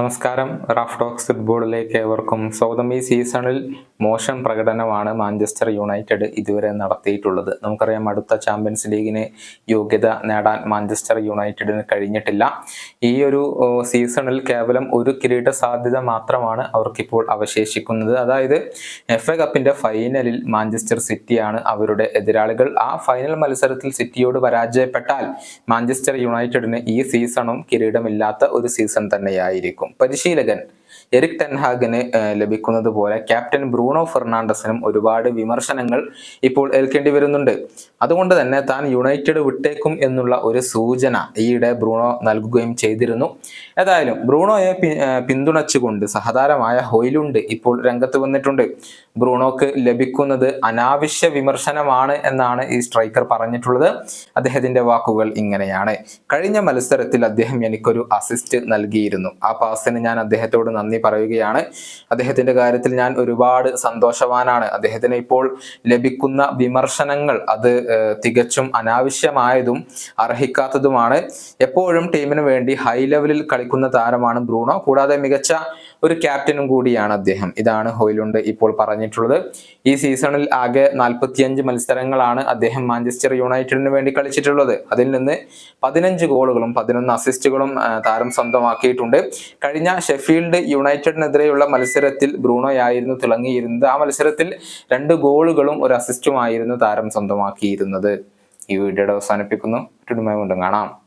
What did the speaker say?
നമസ്കാരം. Raf talks ഫുട്ബോളിലേക്ക് ഏവർക്കും സ്വാഗതം. ഈ സീസണിൽ മോശം പ്രകടനമാണ് മാഞ്ചസ്റ്റർ യുണൈറ്റഡ് ഇതുവരെ നടത്തിയിട്ടുള്ളത്. നമുക്കറിയാം അടുത്ത ചാമ്പ്യൻസ് ലീഗിന് യോഗ്യത നേടാൻ മാഞ്ചസ്റ്റർ യുണൈറ്റഡിന് കഴിഞ്ഞിട്ടില്ല. ഈ ഒരു സീസണിൽ കേവലം ഒരു കിരീട സാധ്യത മാത്രമാണ് അവർക്കിപ്പോൾ അവശേഷിക്കുന്നത്. അതായത് എഫ് എ കപ്പിന്റെ ഫൈനലിൽ മാഞ്ചസ്റ്റർ സിറ്റിയാണ് അവരുടെ എതിരാളികൾ. ആ ഫൈനൽ മത്സരത്തിൽ സിറ്റിയോട് പരാജയപ്പെട്ടാൽ മാഞ്ചസ്റ്റർ യുണൈറ്റഡിന് ഈ സീസണും കിരീടമില്ലാത്ത ഒരു സീസൺ തന്നെയായിരിക്കും. പരിശീലകൻ എറിക് ടെൻഹാഗിന് ലഭിക്കുന്നത് പോലെ ക്യാപ്റ്റൻ ബ്രൂണോ ഫെർണാണ്ടസിനും ഒരുപാട് വിമർശനങ്ങൾ ഇപ്പോൾ ഏൽക്കേണ്ടി വരുന്നുണ്ട്. അതുകൊണ്ട് തന്നെ താൻ യുണൈറ്റഡ് വിട്ടേക്കും എന്നുള്ള ഒരു സൂചന ഈയിടെ ബ്രൂണോ നൽകുകയും ചെയ്തിരുന്നു. ഏതായാലും ബ്രൂണോയെ പിന്തുണച്ചുകൊണ്ട് സഹതാരമായ ഹൊയിലുണ്ട് ഇപ്പോൾ രംഗത്ത് വന്നിട്ടുണ്ട്. ബ്രൂണോക്ക് ലഭിക്കുന്നത് അനാവശ്യ വിമർശനമാണ് എന്നാണ് ഈ സ്ട്രൈക്കർ പറഞ്ഞിട്ടുള്ളത്. അദ്ദേഹത്തിന്റെ വാക്കുകൾ ഇങ്ങനെയാണ്. കഴിഞ്ഞ മത്സരത്തിൽ അദ്ദേഹം എനിക്കൊരു അസിസ്റ്റ് നൽകിയിരുന്നു. ആ പാസിന് ഞാൻ അദ്ദേഹത്തോട് നന്ദി പറയുകയാണ്. അദ്ദേഹത്തിന്റെ കാര്യത്തിൽ ഞാൻ ഒരുപാട് സന്തോഷവാനാണ്. അദ്ദേഹത്തിന് ഇപ്പോൾ ലഭിക്കുന്ന വിമർശനങ്ങൾ അത് തികച്ചും അനാവശ്യമായതും അർഹിക്കാത്തതുമാണ്. എപ്പോഴും ടീമിന് വേണ്ടി ഹൈ ലെവലിൽ കളിക്കുന്ന താരമാണ് ബ്രൂണോ. കൂടാതെ മികച്ച ഒരു ക്യാപ്റ്റനും കൂടിയാണ് അദ്ദേഹം. ഇതാണ് ഹോയിലുണ്ട് ഇപ്പോൾ പറഞ്ഞിട്ടുള്ളത്. ഈ സീസണിൽ ആകെ നാൽപ്പത്തിയഞ്ച് മത്സരങ്ങളാണ് അദ്ദേഹം മാഞ്ചസ്റ്റർ യുണൈറ്റഡിന് വേണ്ടി കളിച്ചിട്ടുള്ളത്. അതിൽ നിന്ന് പതിനഞ്ച് ഗോളുകളും പതിനൊന്ന് അസിസ്റ്റുകളും താരം സ്വന്തമാക്കിയിട്ടുണ്ട്. കഴിഞ്ഞ ഷെഫീൽഡ് യുണൈറ്റഡിനെതിരെയുള്ള മത്സരത്തിൽ ബ്രൂണോയായിരുന്നു തിളങ്ങിയിരുന്നത്. ആ മത്സരത്തിൽ രണ്ട് ഗോളുകളും ഒരു അസിസ്റ്റുമായിരുന്നു താരം സ്വന്തമാക്കിയിരുന്നത്. ഈ വീഡിയോയുടെ അവസാനിപ്പിക്കുന്നു. കാണാം.